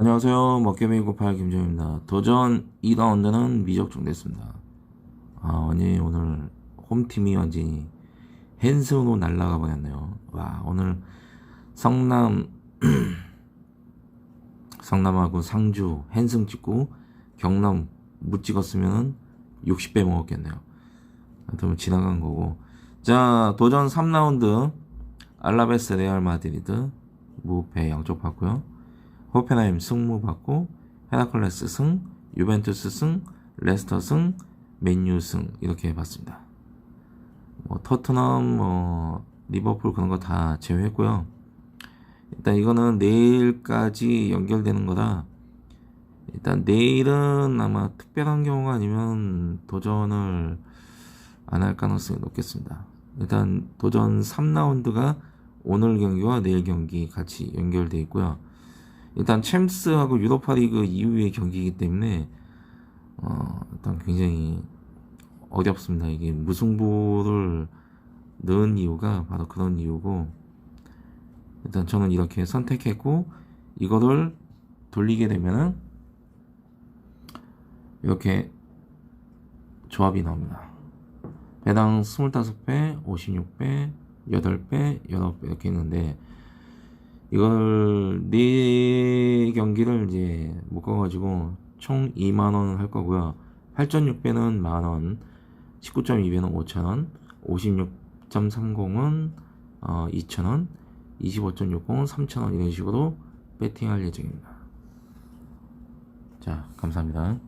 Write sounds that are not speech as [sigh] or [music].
안녕하세요. 먹개미 98 김정입니다. 도전 2라운드는 미적중됐습니다. 아, 완전히 오늘 홈팀이 완전히 헨스로 날라가 버렸네요. 와, 오늘 성남, [clears throat] 성남하고 상주 헨승 찍고 경남 못 찍었으면 60배 먹었겠네요. 하여튼 지나간 거고. 자, 도전 3라운드 알라베스 레알 마드리드 무패 양쪽 봤고요. 호펜하임 승무 받고 헤라클레스 승, 유벤투스 승, 레스터 승, 맨유 승 이렇게 봤습니다. 뭐 토트넘, 뭐 리버풀 그런 거 다 제외했고요. 일단 이거는 내일까지 연결되는 거라 일단 내일은 아마 특별한 경우가 아니면 도전을 안 할 가능성이 높겠습니다. 일단 도전 3라운드가 오늘 경기와 내일 경기 같이 연결돼 있고요. 일단 챔스하고 유로파리그 이후의 경기이기 때문에 어, 일단 굉장히 어렵습니다. 이게 무승부를 넣은 이유가 바로 그런 이유고 일단 저는 이렇게 선택했고 이거를 돌리게 되면은 이렇게 조합이 나옵니다. 배당 25배, 56배, 8배, 8배 이렇게 있는데 이걸 네 경기를 이제 묶어가지고 총 2만 원 할 거고요. 8.6배는 만 원, 19.2배는 5천 원, 56.30은 어, 2천 원, 25.60은 3천 원 이런 식으로 배팅할 예정입니다. 자, 감사합니다.